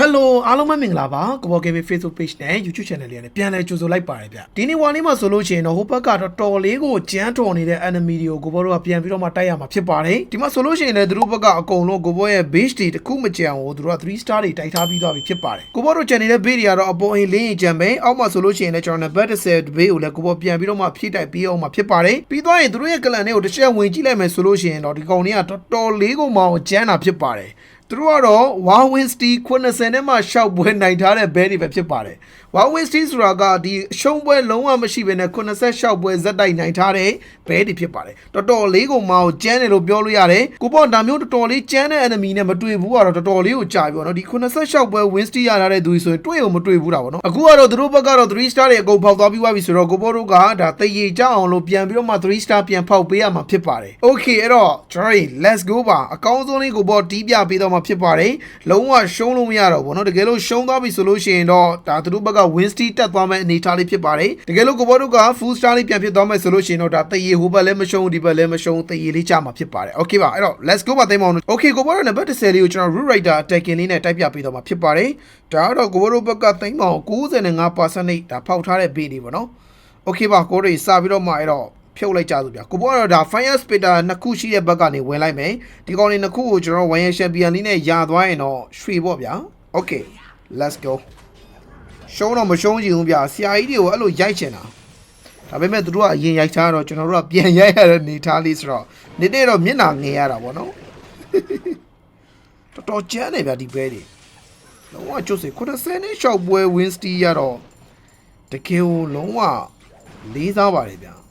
Hello အားလုံးပဲမင်္ဂလာပါကဘော Gaming Facebook Page နဲ့ YouTube Channel လေးနဲ့ပြန်လည်ကြိုဆိုလိုက်ပါတယ်ဗျဒီနေ့ဝါလေးမှာဆိုလို့ရှိရင်တော့ဟိုဘက်ကတော့တော်လေးကိုကြမ်းတော်နေတဲ့ enemy တွေကိုကိုဘောတို့ကပြန်ပြီးတော့မှတိုက်ရမှာဖြစ်ပါတယ်ဒီမှာဆိုလို့ရှိရင်လည်းသူတို့ဘက်ကအကုန်လုံးကိုဘောရဲ့ base တွေတစ်ခုမကြံကိုသူတို့က3 star တွေတိုက်ထားပြီးသွားပြီဖြစ်ပါတယ်ကိုဘောတို့ channel ရဲ့ base တွေကတော့အပေါ်အင်းလင်းရင်ကြံပဲအောက်မှာဆိုလို့ရှိရင်လည်းကျွန်တော် number 10 base ကိုလည်းကိုဘောပြန်ပြီးတော့မှဖြည့်တိုက်ပြီးအောင်မှာဖြစ်ပါတယ်ပြီးသွားရင်သူတို့ရဲ့ clan တွေကိုတစ်ချက်ဝင်ကြည့်လိုက်မယ်ဆိုလို့ရှိရင်တော့ဒီကောင်တွေကတော်တော်လေးကိုမှအောင်ကြမ်းတာဖြစ်ပါတယ် သူတို့ကတော့ Wow Winsty 90နဲ့မှရှောက်ပွဲနိုင်ထားတဲ့ဘဲတွေပဲဖြစ်ပါတယ်။ Wow Winsty ဆိုတာကဒီအရှုံးပွဲလုံးဝမရှိဘဲနဲ့90ရှောက်ပွဲဇက်တိုက်နိုင်ထားတဲ့ဘဲတွေဖြစ်ပါတယ်။တော်တော်လေးကိုမောင်ကျန်းတယ်လို့ပြောလို့ရတယ်။ကိုပေါ့ဒါမျိုးတော်တော်လေးကျန်းတဲ့ enemy နဲ့မတွေ့ဘူးကတော့တော်တော်လေးကိုကြာပြီပေါ့နော်။ဒီ90ရှောက်ပွဲ Winsty ရထားတဲ့သူဆိုရင်တွေ့အောင်မတွေ့ဘူးတာပေါ့နော်။အခုကတော့သူတို့ဘက်ကတော့3 star တွေအကုန်ဖောက်သွားပြီးသွားပြီဆိုတော့ကိုပေါ့တို့ကဒါတရေကြအောင်လို့ပြန်ပြီးတော့မှ3 star ပြန်ဖောက်ပေးရမှာဖြစ်ပါတယ်။ Okay အဲ့တော့ကျွန်တော် let's go ပါအကောင်းဆုံးလေးကိုပေါ့တီးပြပေးတော့မှာဖြစ်ပါတယ်။လုံးဝရှုံးလို့မရတော့ဘူးเนาะတကယ်လို့ရှုံးသွားပြီဆိုလို့ရှိရင်တော့ဒါသူတို့ဘက်က Winsty တက်သွားမဲ့အနေအထားလေးဖြစ်ပါတယ်။တကယ်လို့ကိုဘောတို့က full star လေးပြန်ဖြစ်သွားမဲ့ဆိုလို့ရှိရင်တော့ဒါတရေဟိုဘက်လည်းမရှုံးဒီဘက်လည်းမရှုံးတရေလေးကြမှာဖြစ်ပါတယ်။ Okay ပါအဲ့တော့ let's go ပါသိမ်းပါအောင်။ Okay ကိုဘောတို့နံပါတ်10လေးကိုကျွန်တော် root rider attacking လေးနဲ့တိုက်ပြပေးတော့မှာဖြစ်ပါတယ်။ဒါကတော့ကိုဘောတို့ဘက်ကသိမ်းပါအောင်95%နဲ့ဒါဖောက်ထားတဲ့ base လေးပေါ့နော်။ Okay ပါကိုတွေစပြီးတော့မှအဲ့တော့ ဖြုတ်လိုက်ကြစို့ဗျာကိုဘောကတော့ဒါ fire spitter နှစ်ခုရှိတဲ့ဘက်ကနေဝင်လိုက်မယ်ဒီကောင်လေးနှစ်ခုကိုကျွန်တော် one year champion လေးနဲ့ယာသွားရင်တော့ရွှေပေါ့ဗျာ okay let's go ရှုံးတော့မရှုံးကြည့်ဘူးဗျာဆရာကြီးတွေကိုအဲ့လိုရိုက်ချင်တာဒါပေမဲ့သူတို့ကအရင်ရိုက်ထားတော့ကျွန်တော်တို့ကပြန်ရိုက်ရတဲ့နေသားလေးဆိုတော့နေ့နေ့တော့မျက်နှာငယ်ရတာပေါ့နော်တော်တော်ကျန်းနေဗျာဒီဘဲတွေလုံးဝကျုပ်စေ90နဲ့ရှောက်ပွဲ Winsty ရတော့တကယ်ကိုလုံးဝလေးစားပါတယ်ဗျာ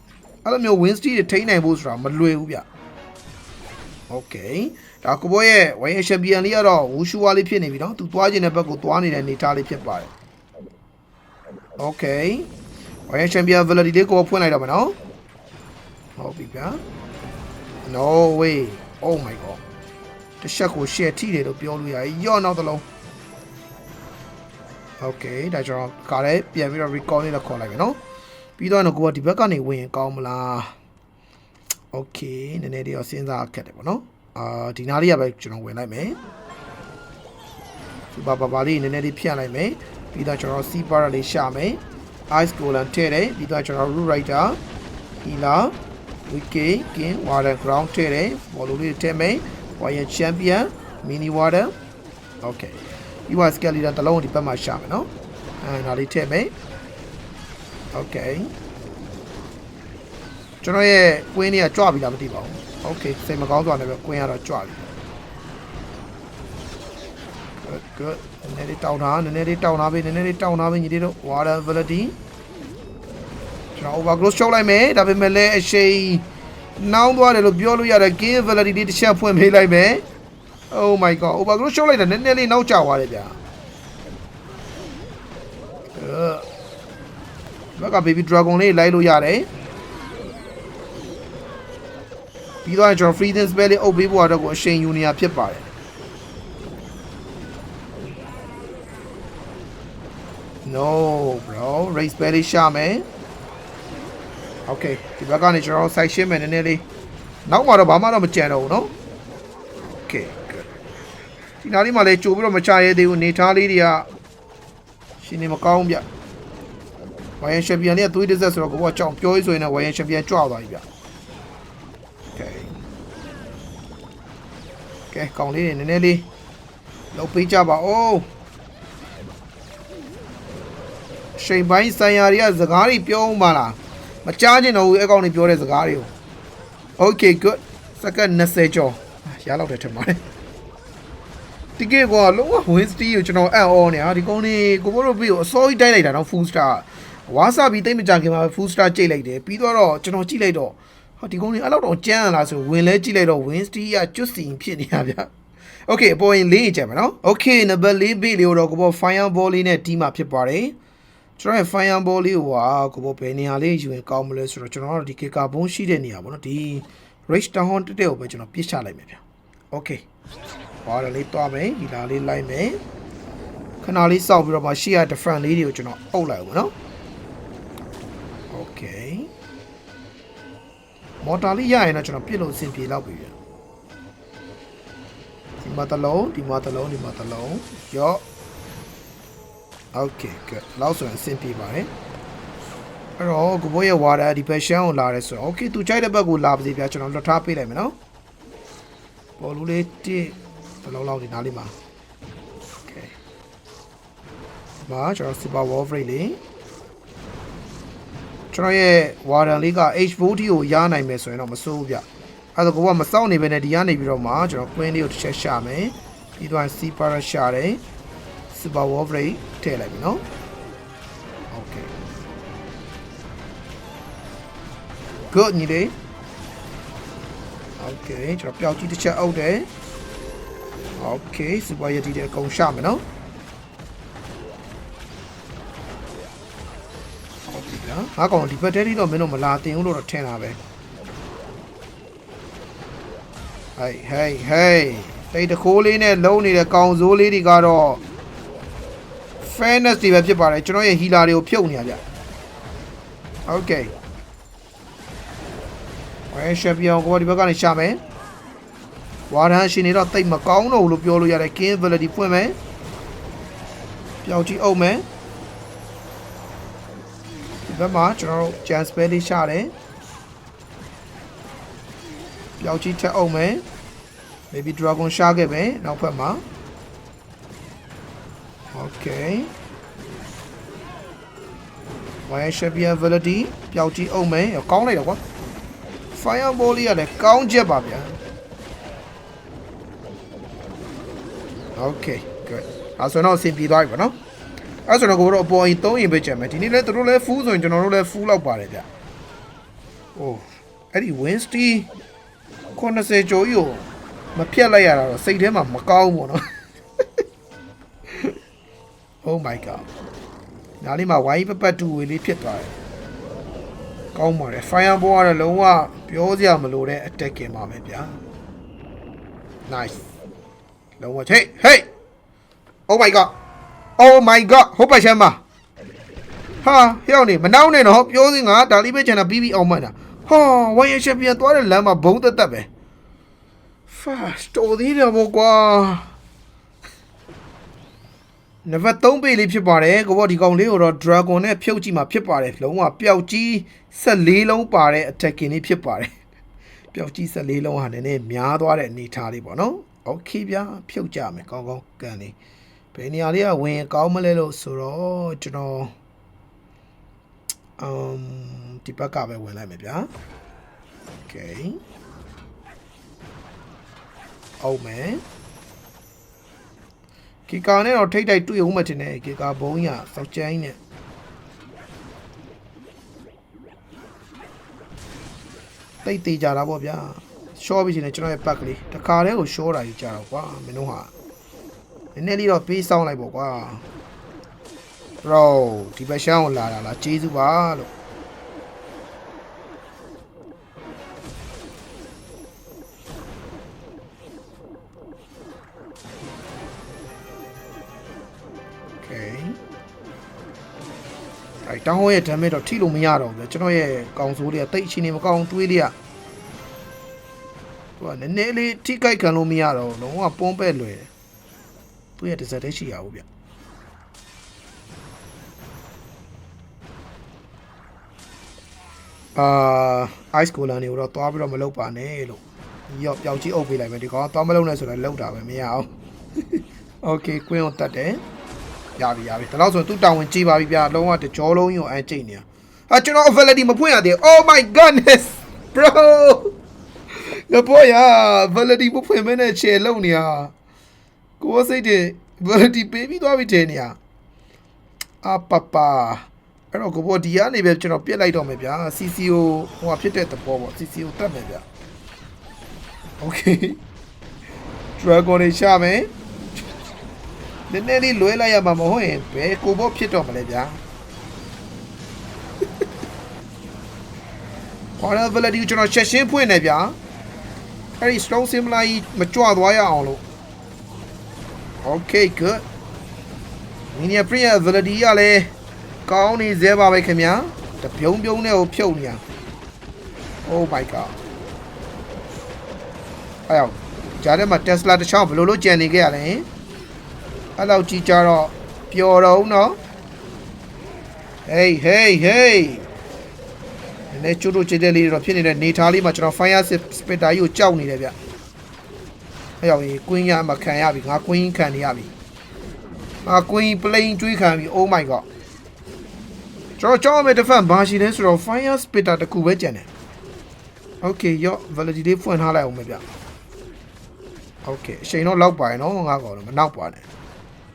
အဲ့လိုမျိုး Winsty တွေထိန်းနိုင်ဖို့ဆိုတာမလွယ်ဘူးဗျ။ Okay ဒါကိုဘောရဲ့ဝိုင်းချန်ပီယံလေးကတော့ဝူရှူဝါလေးဖြစ်နေပြီနော်။သူသွားခြင်းတဲ့ဘက်ကိုသွားနေတဲ့အနေအထားလေးဖြစ်ပါတယ်။ Okay ဝိုင်းချန်ပီယံ Validity လေးကိုဖွင့်လိုက်တော့မယ်နော်။ဟုတ်ပြီဗျာ။ No way oh my god တချက်ကို share ထိတယ်လို့ပြောလို့ရတယ်။ယော့နောက်တစ်လုံး Okay ဒါကျွန်တော်ကားလေးပြန်ပြီးတော့ recall လေးလောက်ခေါ်လိုက်မယ်နော်။ ပြီးတော့တော့ကိုကဒီဘက်ကနေဝင်ရင်ကောင်းမလားโอเคနည်းနည်းလေးတော့စဉ်းစားခက်တယ်ပေါ့နော်အာဒီနားလေးကပဲကျွန်တော်ဝင်လိုက်မယ်စူပါပါပါလေးနည်းနည်းလေးဖြတ်လိုက်မယ်ပြီးတော့ကျွန်တော်စီပါရလေးရှာမယ် ice golem ထည့်တယ်ပြီးတော့ကျွန်တော် root rider healer wiki king water ground ထည့်တယ်ဘောလုံးလေးထည့်မယ် warrior champion mini water okay ပြီးတော့ skeleton တစ်လုံးဒီဘက်မှာရှာမယ်နော်အဲဒါလေးထည့်မယ် Okay ကျွန်တော်ရဲ့ကွင်းလေးကကြွပြီလားမသိပါဘူး Okay စိတ်မကောင်းစွာနဲ့ပဲကွင်းကတော့ကြွပြီ Good good နည်းနည်းလေးတောင်းတာနည်းနည်းလေးတောင်းတာပဲနည်းနည်းလေးတောင်းတာပဲညီလေးတို့ water ability ကျွန်တော် overgrowth ရှုပ်လိုက်မယ်ဒါပေမဲ့လည်းအရှိန်နှောင်းသွားတယ်လို့ပြောလို့ရတယ် game ability လေးတစ်ချက်ဖွင့်ပေးလိုက်မယ် Oh my god overgrowth ရှုပ်လိုက်တာနည်းနည်းလေးနောက်ကျသွားတယ်ဗျာ ဘက်က baby dragon လေးလိုက်လို့ရတယ်ပြီးတော့ကျွန်တော် freezing spell လေးအုပ်ပေးဖို့အတွက်ကိုအရှိန်ယူနေရဖြစ်ပါတယ် no bro race spell လေးရှာမယ် okay ဒီဘက်ကနေကျွန်တော် side ရှင်းမယ်နည်းနည်းလေးနောက်မှတော့ဘာမှတော့မကြံတော့ဘူးเนาะ okay good ဒီနားလေးမှာလည်းကြိုပြီးတော့မချရဲသေးဘူးနေသားလေးတွေကရှင်နေမကောင်းဗျ ဝိုင်ယန်ချန်ပီယံလေးကသွေးတစ်ဆက်ဆိုတော့ကိုကကြောင်ပြောရေးဆိုရင်လည်းဝိုင်ယန်ချန်ပီယံကြွသွားပြီဗျโอเคကဲကောင်းလေးတွေနည်းနည်းလေးလောက်ပေးကြပါဦးရှိန်ပိုင်းဆိုင်ရာတွေကစကားတွေပြောအောင်ပါလားမကြားချင်တော့ဘူးအကောင်တွေပြောတဲ့စကားတွေကို Okay good စက္ကန့်20ကျော်ရလောက်တယ်ထင်ပါတယ်ဒီကေကလုံးဝ Winsty ကိုကျွန်တော်အံ့ဩနေဟာဒီကောင်လေးကိုဘိုးတို့ပြီးကိုအစောကြီးတိုက်လိုက်တာနော် full star ဝါစာဘီတိတ်မကြခင်မှာ full star ကြိတ်လိုက်တယ်ပြီးတော့ကျွန်တော်ကြည့်လိုက်တော့ဟာဒီကောင်လေးအဲ့လောက်တော့ကြမ်းလာဆိုဝင်လဲကြည့်လိုက်တော့ Winsty ကကျွတ်စီဖြစ်နေတာဗျโอเคအပေါ်ရင်လေးကြမှာနော်โอเคနံပါတ်၄ဘေးလေးတော့ကိုဘော fire ball လေးနဲ့တီးမှာဖြစ်ပါတယ်ကျွန်တော်ရဲ့ fire ball လေးကိုဟာကိုဘောဘယ်နေရာလေးယူရင်ကောင်းမလဲဆိုတော့ကျွန်တော်တို့ဒီ kick ဘုံးရှိတဲ့နေရာပေါ့နော်ဒီ rage down တက်တဲ့ကိုပဲကျွန်တော်ပြစ်ချလိုက်မယ်ဗျโอเคဘာလဲလေးတွားမယ်ဒီလာလေးလိုက်မယ်ခဏလေးစောက်ပြီးတော့မှရှေ့ရ different လေးတွေကိုကျွန်တော်အုပ်လိုက်အောင်နော် Okay မော်တာလေးရရင်တော့ကျွန်တော်ပြစ်လို့အဆင်ပြေလောက်ပြီဗျဒီမှာတလုံးဒီမှာတလုံးဒီမှာတလုံးရော့ Okay good လောက်ဆိုရင်အဆင်ပြေပါတယ်အဲ့တော့ကိုဘိုးရဲ့ဝါတာဒီဖက်ရှန်ကိုလာရဲဆိုတော့ okay သူကြိုက်တဲ့ဘက်ကိုလာပါစေဗျာကျွန်တော်လွတ်ထားပေးလိုက်မယ်နော်ပေါ်လူလေးတစ်ဘလုံးလောက်ဒီနားလေးမှာ okay ဒီမှာကျွန်တော် super wall break လေး ကျွန်တော်ရဲ့ water လေးက H40 ကိုရနိုင်မယ်ဆိုရင်တော့မစိုးဘူးဗျအဲ့ဒါကိုကမစောင့်နေပဲနဲ့ဒီကနေပြီးတော့မှကျွန်တော် queen လေးကိုတစ်ချက်ရှာမယ်ပြီးတော့ C para ရှာတယ် super wolverine ထည့်လိုက်ပြီနော် okay good ညီလေး okay ကျွန်တော်ပျောက်ကြီးတစ်ချက်အုပ်တယ် okay super yeti တဲ့အကုန်ရှာမယ်နော် ငါကောင်ဒီဘက်တဲလေးတော့မင်းတို့မလာတင်ဘူးလို့တော့ထင်တာပဲဟေးဟေးဟေးတိတ်တခိုးလေးနဲ့လုံးနေတဲ့ကောင်စိုးလေးတွေကတော့ fairness တွေပဲဖြစ်ပါတယ်ကျွန်တော်ရဲ့ healer တွေကိုဖြုတ်နေရဗျ okay ဝဲရှက်ပြောင်းကိုဒီဘက်ကနေရှာမယ်ဝါရန်ရှင်နေတော့တိတ်မကောင်းတော့ဘူးလို့ပြောလို့ရတယ် king ability ဖွင့်မယ်ပျောက်ကြီးအုပ်မယ် ဒီဘက်မှာကျွန်တော်တို့ chance spell လေးရှာတယ်ပျောက်ကြီးထက်အုပ်မယ် maybe dragon ရှာခဲ့မယ်နောက်ဘက်မှာ okay ဝိုင်းရှက်ပြန်ဗလတီပျောက်ကြီးအုပ်မယ်ကောင်းလိုက်တော့ကွာ fireball လေးကလည်းကောင်းချက်ပါဗျာ okay good အဲဆိုတော့အဆင်ပြေသွားပြီပေါ့နော် အဲဆိုတော့ကိုတို့အပေါ်ကြီး3ရင်ပဲချက်မယ်ဒီနေ့လဲသူတို့လဲ full ဆိုရင်ကျွန်တော်တို့လဲ full လောက်ပါတယ်ဗျ။အိုးအဲ့ဒီ Wednesday 90ကျော်ကြီးကိုမဖြတ်လိုက်ရတာတော့စိတ်ထဲမှာမကောင်းဘူးပေါ့နော်။ Oh my god နားလေးမှာဝိုင်းပပတ်တူဝေလေးဖြစ်သွားတယ်။ကောင်းပါတယ် Fireball ကတော့လုံးဝပြောစရာမလိုတဲ့ attacking ပါပဲဗျာ။ Nice လုံးဝ hey hey Oh my god Oh my god ဟုတ်ပါချမ်းပါဟာဟျောက်နေမနှောင်းနဲ့တော့ပြောစင်းကဒါလေးပဲချန်တာပြီးပြီးအောင်မှန်တာဟာဝိုင်းရချက်ပြန်သွားတဲ့လမ်းမှာဘုံသက်သက်ပဲ fast တော်သေးတယ်ဘောကွာနံပါတ်3ပေလေးဖြစ်ပါတယ်ကိုဘောဒီကောင်လေးကိုတော့ dragon နဲ့ဖြုတ်ကြည့်မှာဖြစ်ပါတယ်လုံးဝပျောက်ကြီး14လုံးပါတဲ့ attacking လေးဖြစ်ပါတယ်ပျောက်ကြီး14လုံးဟာနည်းနည်းများသွားတဲ့အနေထားလေးပေါ့နော် okay ဗျာဖြုတ်ကြမယ်ကောင်းကောင်းကန်လေး ဘယ်နေရာလေးကဝင်ကောင်းမလဲလို့ဆိုတော့ကျွန်တော်အမ်ဒီဘက်ကပဲဝင်လိုက်မယ်ဗျာ okay အောင်မယ်ကီကာနဲ့တော့ထိတ်တိုက်တွေ့အောင်မတင်နဲ့ကီကာဘုံရစောက်ကျိုင်းနဲ့တိတ်သေးကြတာပေါ့ဗျာရှော့ပြီးရှင်နဲ့ကျွန်တော်ရဲ့ပတ်ကလေးတခါတည်းကိုရှော့တာကြီးကြတော့ကွာမင်းတို့ဟာ နည်းနည်းလေးတော့ပေးဆောင်လိုက်ပေါ့ကွာ bro ဒီဘက်ရှမ်းကိုလာတာလားကျေးဇူးပါလို့အဲတောင်းဟောရဲ့ damage တော့ထိလို့မရတော့ဘူးကျွန်တော်ရဲ့ကောင်စိုးလေးကတိတ်အချင်းနေမကောင်းတွေးလေးကသူကနည်းနည်းလေးထိကြိုက်ခံလို့မရတော့ဘူးလုံးဝပုံးပဲ့လွယ်တယ် သူ့ရဲ့ desert တည်းရှိရဘူးဗျအာ ice cooler နေတော့သွားပြီးတော့မလုပ်ပါနဲ့လို့ရော့ပျောက်ကြီးအုပ်ပေးလိုက်မယ်ဒီကောင်သွားမလုပ်နဲ့ဆိုတော့လောက်တာပဲမရအောင် okay queen ကိုတတ်တယ်ရပြီရပြီဒါတော့ဆိုသူတောင်းဝင်ကြည့်ပါပြီဗျာလုံးဝတကြောလုံးကြီးကိုအန်ကျိတ်နေတာအာကျွန်တော် availability မဖွင့်ရသေး Oh my goodness bro ငါပေါ်ရ availability မဖွင့်မနဲ့ချေလုံနေရ ကိုယ်စိတ်တွေ availability ပေးပြီးသွားပြီတဲ့နေရအပပအဲ့တော့ကိုဘောဒီကနေပဲကျွန်တော်ပြစ်လိုက်တော့မယ်ဗျာ CCO ဟိုဟာဖြစ်တဲ့သဘောပေါ့ CCO တတ်မယ်ဗျာ Okay Dragon တွေရှာမယ်နည်းနည်းလေးလွဲလိုက်ရမှာမဟုတ်ရင်ဘယ်ကိုဘောဖြစ်တော့မလဲဗျာ Corner Validity ကိုကျွန်တော်ချက်ရှင်းဖွင့်နေဗျာအဲ့ဒီ Stone Symbol ကြီးမကြွသွားရအောင်လို့ Okay good Mini Print Ability ကလည်းကောင်းနေသေးပါပဲခင်ဗျာတပြုံးပြုံးနဲ့ကိုဖြုတ်နေရ Oh my god အဲ့ရောက်ဂျားထဲမှာ Tesla တစ်ချောင်းဘယ်လိုလုပ်ကြံနေခဲ့ရလဲအဲ့လောက်ကြီးကြတော့ပျော်တော့ဦးနော် hey hey hey နည်းနည်းကျိုးတို့ချစ်တဲ့လေးတွေတော့ဖြစ်နေတဲ့နေသားလေးမှာကျွန်တော် fire spitter ကြီးကိုကြောက်နေတယ်ဗျ အဲ့ရောက်ရင် queen ရမခံရပြီငါ queen ခံနေရပြီငါ queen plane ကျွေးခံပြီ oh my god ကျွန်တော်ကြောက်မဲ့ defense ဘာရှိလဲဆိုတော့ fire spitter တစ်ခုပဲကျန်တယ် okay ရော့ validity လေးဖွင့်ထားလိုက်အောင်မယ်ဗျ okay အချိန်တော့လောက်ပါရင်တော့ငါကောင်တော့မနောက်ပါနဲ့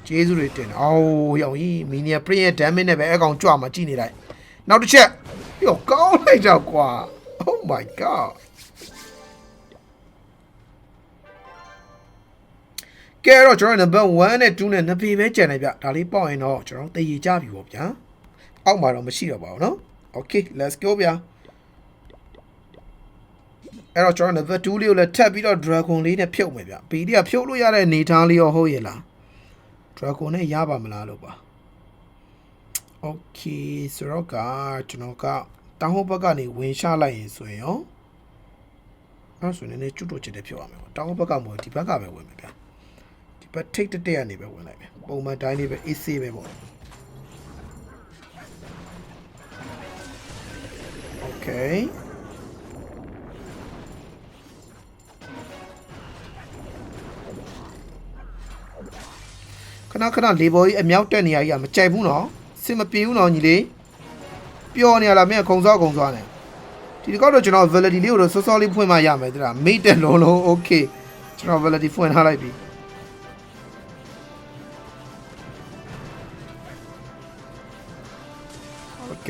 ကျေးဇူးတွေတင်တယ်အော်ရောင်ကြီး mini print ရဲ့ damage နဲ့ပဲအကောင်ကြွမှာကြည့်နေလိုက်နောက်တစ်ချက်ရောကောင်းလိုက်တော့ကွာ oh my god ကဲတော့ကျွန်တော် number 1နဲ့2နဲ့နှစ်ပေပဲကျန်တယ်ဗျဒါလေးပေါက်ရင်တော့ကျွန်တော်တည်ရကြပြီပေါ့ဗျာအောက်မှာတော့မရှိတော့ပါဘူးเนาะ okay let's go ဗျာအဲ့တော့ကျွန်တော် number 2လေးကိုလည်းထပ်ပြီးတော့ dragon လေးနဲ့ဖြုတ်မယ်ဗျ။ PD ကဖြုတ်လို့ရတဲ့အနေထားလေးရောဟုတ်ရဲ့လား။ dragon နဲ့ရပါမလားလို့ပါ။ Okay ဆိုတော့ကကျွန်တော်ကတောင်ဟိုဘက်ကနေဝင်ရှာလိုက်ရင်ဆိုရင်ရောအဲ့ဆိုရင်လည်းကျွတ်တော့ချစ်တယ်ဖြုတ်ရမယ်ပေါ့။တောင်ဟိုဘက်ကမဟုတ်ဒီဘက်ကပဲဝင်မယ်ဗျ။ဒီ ဘက်ထိတ်တက်တက်ကနေပဲဝင်လိုက်မယ်။ပုံမှန်တိုင်းလေးပဲ AC ပဲပေါ့။ Okay ခဏခဏလေဘော်ကြီးအမြောက်တက်နေရကြီးကမကြိုက်ဘူးနော်စင်မပြေဘူးနော်ညီလေးပျော်နေရလားမင်းကုံစောကုံစောနဲ့ဒီတစ်ခေါက်တော့ကျွန်တော် validity လေးကိုတော့စောစောလေးဖွင့်မှရမယ်တဲ့လားမိတ်တက်လုံးလုံး okay ကျွန်တော် validity ဖွင့်ထားလိုက်ပြီ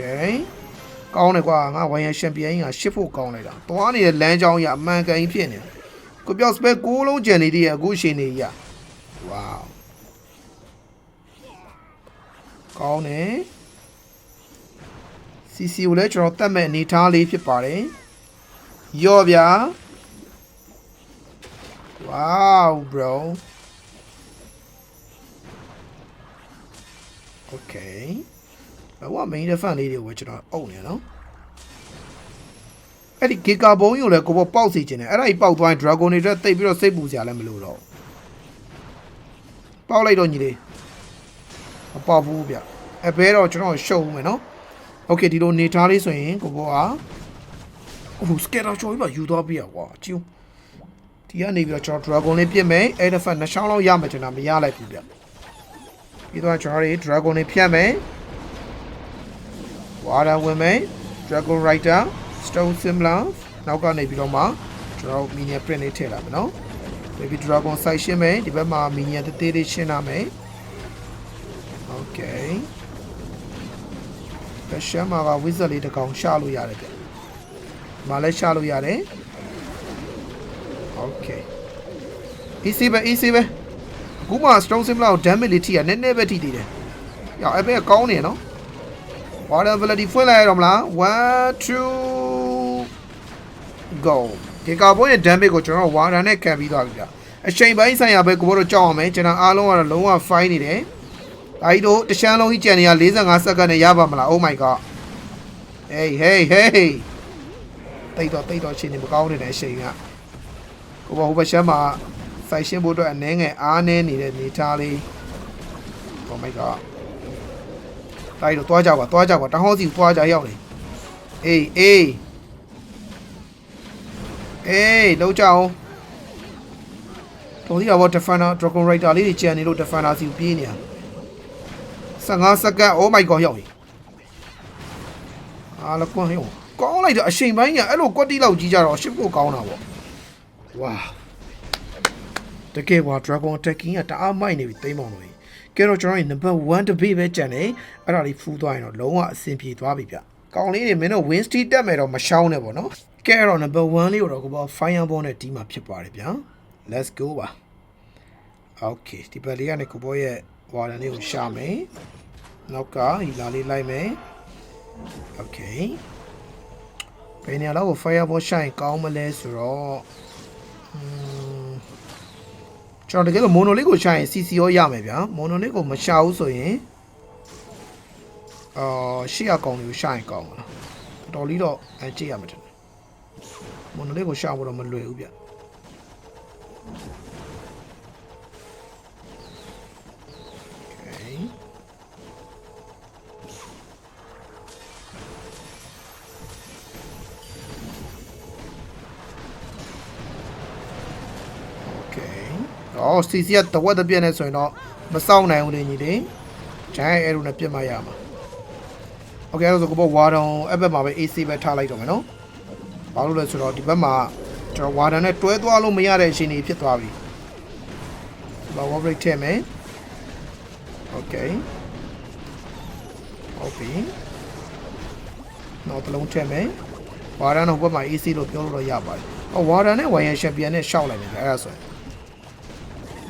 okay ကောင်းတယ်ကွာငါဝိုင်ရန်ချန်ပီယံကြီးကရှစ်ဖို့ကောင်းလိုက်တာသွားနေတဲ့လမ်းကြောင်းကြီးအမှန်ကန်ကြီးဖြစ်နေတယ်ကိုပြော့စပက်6လုံးကျန်နေသေးရဲ့အခုရှင်နေကြီးอ่ะ wow ကောင်းတယ် CC ကိုလည်းကျွန်တော်တတ်မဲ့အနေထားလေးဖြစ်ပါတယ်ရော့ဗျာ wow bro okay ဘာမှ main defense လေးတွေကိုကျွန်တော်အုပ်နေနော်အဲ့ဒီ giga ဘုံကြီးကိုလည်းကိုဘောပေါက်စီခြင်းတယ်အဲ့ဒါကြီးပေါက်သွားရင် dragon တွေတက်တိတ်ပြီးတော့စိတ်ပူစရာလည်းမလိုတော့ပေါက်လိုက်တော့ညီလေးမပေါက်ဘူးဗျအဘဲတော့ကျွန်တော်ရှုံမယ်နော်โอเคဒီလိုနေထားလေးဆိုရင်ကိုဘောကဟိုစကက်တာချော်ကြီးပါယူသွားပြရကွာကျူဒီကနေပြီးတော့ကျွန်တော် dragon လေးပြစ်မယ် elephant နှစ်ချောင်းလောက်ရမယ်ကျွန်တော်မရလိုက်ဘူးဗျပြီးတော့ကျွန်တော်တွေ dragon လေးဖြတ်မယ် water ဝင်မယ် dragon rider stone similar နောက်ကနေပြီးတော့မှကျွန်တော် minion print လေးထည့်လာမယ်နော် baby dragon size ရှင်းမယ်ဒီဘက်မှာ minion တေးသေးလေးရှင်းလာမယ် okay ပရှမ်းမှာက wizard လေးတစ်ကောင်ရှာလို့ရတယ်ဗျဒီမှာလည်းရှာလို့ရတယ် okay easy ပဲ easy ပဲအခုမှ stone similar ကို damage လေးထိရနည်းနည်းပဲထိသေးတယ်။ရောက်အဲ့ဘက်ကကောင်းနေနော် water ability ဖွင့်လိုက်ရတော့မလား1 2 go ဒီကာဘွန်ရဲ့ damage ကိုကျွန်တော် water နဲ့ခံပြီးသွားပြီဗျအချိန်ပိုင်းဆိုင်ရာပဲကိုဘောတော့ကြောက်အောင်မယ်ကျွန်တော်အားလုံးကတော့လုံးဝ fine နေတယ်ဒါကြီးတို့တရှမ်းလုံးကြီးကြံနေရ45စက္ကန့်နဲ့ရပါမလား oh my god hey hey hey တိတ်တော့တိတ်တော့ရှင်နေမကောင်းနေတဲ့အချိန်ကကိုဘောဟိုဘက်ရှမ်းမှာ fight ရှင်းဖို့အတွက်အနှဲငယ်အားနည်းနေတဲ့နေသားလေး oh my god ဒါကြီးတော့တွားကြပါတွားကြပါတဟောစီတွားကြရောက်နေအေးအေးအေးလောက်ကြအောင်တော်ဒီတော့ defender dragon rider လေးတွေကြံနေလို့ defender စီကိုပြေးနေတာ15စက္ကန့် oh my god ရောက်ပြီအားလကွန်းဟိုကောင်းလိုက်တော့အချိန်ပိုင်းကအဲ့လိုကွက်တီလောက်ကြီးကြတော့ရှစ်ဖို့ကောင်းတာပေါ့ဝါတကယ်ကွာ dragon attacking ကတအားမိုက်နေပြီသိမ်းမောင်လို့ ကဲတော့ကျွန်တော်ရဲ့ number 1တပေးပဲကြံနေအဲ့ဒါလေးဖူးသွားရင်တော့လုံးဝအဆင်ပြေသွားပြီဗျကောင်းလေးတွေမင်းတို့ win streak တက်မယ်တော့မရှောင်းနဲ့ပေါ့နော်ကဲတော့ number 1လေးကိုတော့ကိုပေါ့ fireball နဲ့တီးမှာဖြစ်ပါတယ်ဗျာ let's go ပါ okay ဒီဘက်လေးကနေကိုပေါ့ရဲ့ water လေးကိုရှာမယ်နောက်ကဟီလာလေးလိုက်မယ် okay ဘယ်နေရာလောက်ကို fireball ရှာရင်ကောင်းမလဲဆိုတော့ ကျွန်တော်တကယ်လို့ mono လေးကိုရှာရင် CC ရောရမယ်ဗျာ mono လေးကိုမရှာဘူးဆိုရင်အာရှေ့အကောင်လေးကိုရှာရင်ကောင်းမလားတော်လေးတော့အဲကြည့်ရမှာတယ် mono လေးကိုရှာဖို့တော့မလွယ်ဘူးဗျ Okay တော့ CC ကတဝက်တစ်ပြက်နဲ့ဆိုရင်တော့မစောင့်နိုင်ဘူးလေညီလေးဂျိုင်းအဲရိုနဲ့ပြစ်မှရမှာโอเคအဲ့ဒါဆိုကိုပေါ့ဝါဒုံအဲ့ဘက်မှာပဲ AC ပဲထားလိုက်တော့မယ်နော်ဘာလို့လဲဆိုတော့ဒီဘက်မှာကျွန်တော်ဝါဒံနဲ့တွဲသွားလို့မရတဲ့အချိန်ကြီးဖြစ်သွားပြီဒီမှာ wall break ထည့်မယ်โอเคဟုတ်ပြီနောက်တစ်လုံးထည့်မယ်ဝါဒံတော့ဘက်မှာ AC လို့ပြောလို့တော့ရပါတယ်ဟောဝါဒံနဲ့ဝိုင်ရရှက်ပြန်နဲ့ရှောက်လိုက်မယ်အဲ့ဒါဆိုရင်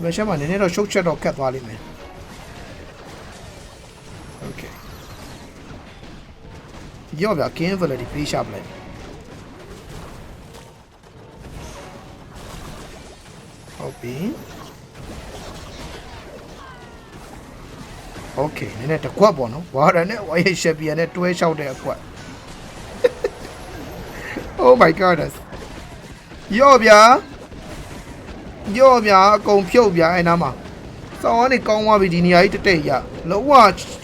မရှက်မှာနည်းနည်းတော့ရှုပ်ချက်တော့ကတ်သွားလိမ့်မယ်โอเคရော့ဗျာ gain validity ပေးရှာပလိုက်ဟုတ်ပြီโอเคနည်းနည်းတစ်ခွက်ပေါ့နော်ဝါရနဲ့ဝါရရှက်ပြန်နဲ့တွဲလျှောက်တဲ့အခွက် Oh my goodness ရော့ဗျာ ရော့ဗျာအကုန်ဖြုတ်ဗျာအဲ့နားမှာစောင်းကနေကောင်းသွားပြီဒီနေရာကြီးတက်တက်ရလုံးဝ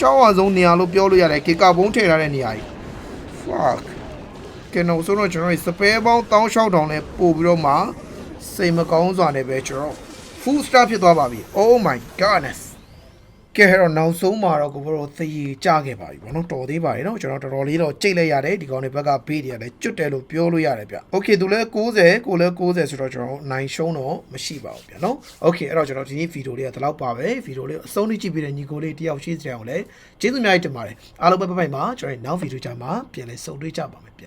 ကြောက်အောင်ဆုံးနေရာလို့ပြောလို့ရတယ်ကေကာဘုံထည့်ထားတဲ့နေရာကြီး fuck ကဲတော့ဆိုတော့ကျွန်တော်တို့စပယ်ပေါင်း16000နဲ့ပို့ပြီးတော့မှစိတ်မကောင်းစွာနဲ့ပဲကျွန်တော် full star ဖြစ်သွားပါပြီ oh my goodness ကဲတော့နောက်ဆုံးမှာတော့ကိုဘတို့သရေကြခဲ့ပါပြီဗောနော်တော်သေးပါတယ်နော်ကျွန်တော်တော်တော်လေးတော့ကြိတ်လိုက်ရတယ်ဒီကောင်တွေဘက်ကဘေးတွေကလည်းကျွတ်တယ်လို့ပြောလို့ရတယ်ဗျ Okay သူလည်း90ကိုလည်း90ဆိုတော့ကျွန်တော်နိုင်ရှုံးတော့မရှိပါဘူးဗျနော် Okay အဲ့တော့ကျွန်တော်ဒီနေ့ဗီဒီယိုလေးကဒီလောက်ပါပဲဗီဒီယိုလေးကိုအဆုံးထိကြည့်ပြီးတဲ့ညီကိုလေးတယောက်ရှိစရာကိုလည်းကျေးဇူးအများကြီးတင်ပါတယ်အားလုံးပဲပဲပဲမှာကျွန်တော်နောက်ဗီဒီယိုကြမှာပြန်လည်ဆုံတွေ့ကြပါမယ်ဗျ